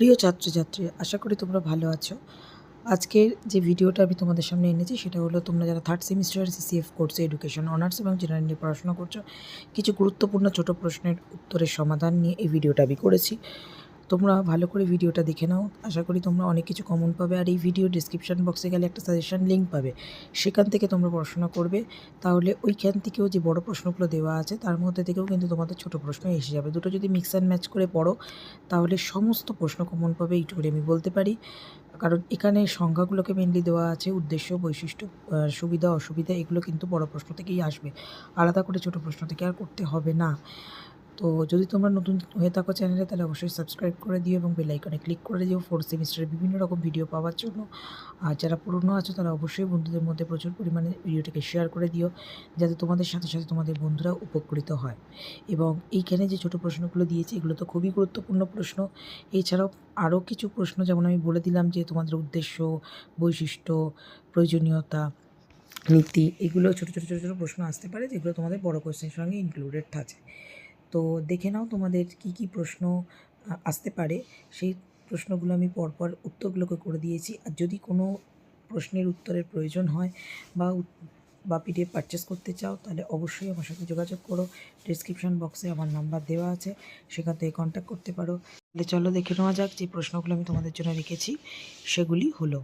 প্রিয় ছাত্রছাত্রী, আশা করি তোমরা ভালো আছো। আজকের যে ভিডিওটা আমি তোমাদের সামনে এনেছি, সেটা হলো তোমরা যারা থার্ড সেমিস্টার সিসিএফ কোর্সে এডুকেশন অনার্স এবং জেনারেল নিয়ে পড়াশোনা করছ, কিছু গুরুত্বপূর্ণ ছোট প্রশ্নের উত্তরের সমাধান নিয়ে এই ভিডিওটা আমি করেছি। তোমরা ভালো করে ভিডিওটা দেখে নাও। আশা করি তোমরা অনেক কিছু কমন পাবে আর এই ভিডিও ডিসক্রিপশন বক্সে গেলে একটা সাজেশন লিঙ্ক পাবে। সেখান থেকে তোমরা পড়াশোনা করবে। তাহলে ওইখান থেকেও যে বড় প্রশ্নগুলো দেওয়া আছে, তার মধ্যে থেকেও কিন্তু তোমাদের ছোট প্রশ্ন এসে যাবে। দুটো যদি মিক্স অ্যান্ড ম্যাচ করে পড়ো, তাহলে সমস্ত প্রশ্ন কমন পাবে। এইটুকুনি আমি বলতে পারি। কারণ এখানে সংখ্যাগুলোকে মেনলি দেওয়া আছে, উদ্দেশ্য, বৈশিষ্ট্য সুবিধা, অসুবিধা, এগুলো কিন্তু বড় প্রশ্ন থেকেই আসবে। আলাদা করে ছোট প্রশ্ন থেকে আর করতে হবে না। তো যদি তোমরা নতুন হয়ে থাকো চ্যানেলে, তাহলে অবশ্যই সাবস্ক্রাইব করে দিও এবং বেল আইকনে ক্লিক করে দিও ফোর্থ সেমিস্টারের বিভিন্ন রকম ভিডিও পাওয়ার জন্য। আর যারা পুরনো আছো, তারা অবশ্যই বন্ধুদের মধ্যে প্রচুর পরিমাণে ভিডিওটাকে শেয়ার করে দিও, যাতে তোমাদের সাথে সাথে তোমাদের বন্ধুরা উপকৃত হয়। এবং এইখানে যে ছোট প্রশ্নগুলো দিয়েছে, এগুলো তো খুবই গুরুত্বপূর্ণ প্রশ্ন। এছাড়াও আরও কিছু প্রশ্ন, যেমন আমি বলে দিলাম যে তোমাদের উদ্দেশ্য, বৈশিষ্ট্য, প্রয়োজনীয়তা, নীতি, এগুলো ছোটো ছোটো ছোটো ছোটো প্রশ্ন আসতে পারে, যেগুলো তোমাদের বড় কোয়েশ্চেনের সঙ্গে ইনক্লুডেড থাকে। তো দেখে নাও তোমাদের কি কি প্রশ্ন আসতে পারে। সেই প্রশ্নগুলো আমি পরপর উত্তরগুলোকে করে দিয়েছি। আর যদি কোনো প্রশ্নের উত্তরের প্রয়োজন হয় বা বা পিডিএফ পারচেস করতে চাও, তাহলে অবশ্যই আমার সাথে যোগাযোগ করো। ডিসক্রিপশন বক্সে আমার নাম্বার দেওয়া আছে। সেখান থেকে কন্ট্যাক্ট করতে পারো। তাহলে চলো দেখে নেওয়া যাক যে প্রশ্নগুলো আমি তোমাদের জন্য রেখেছি। সেগুলি হলো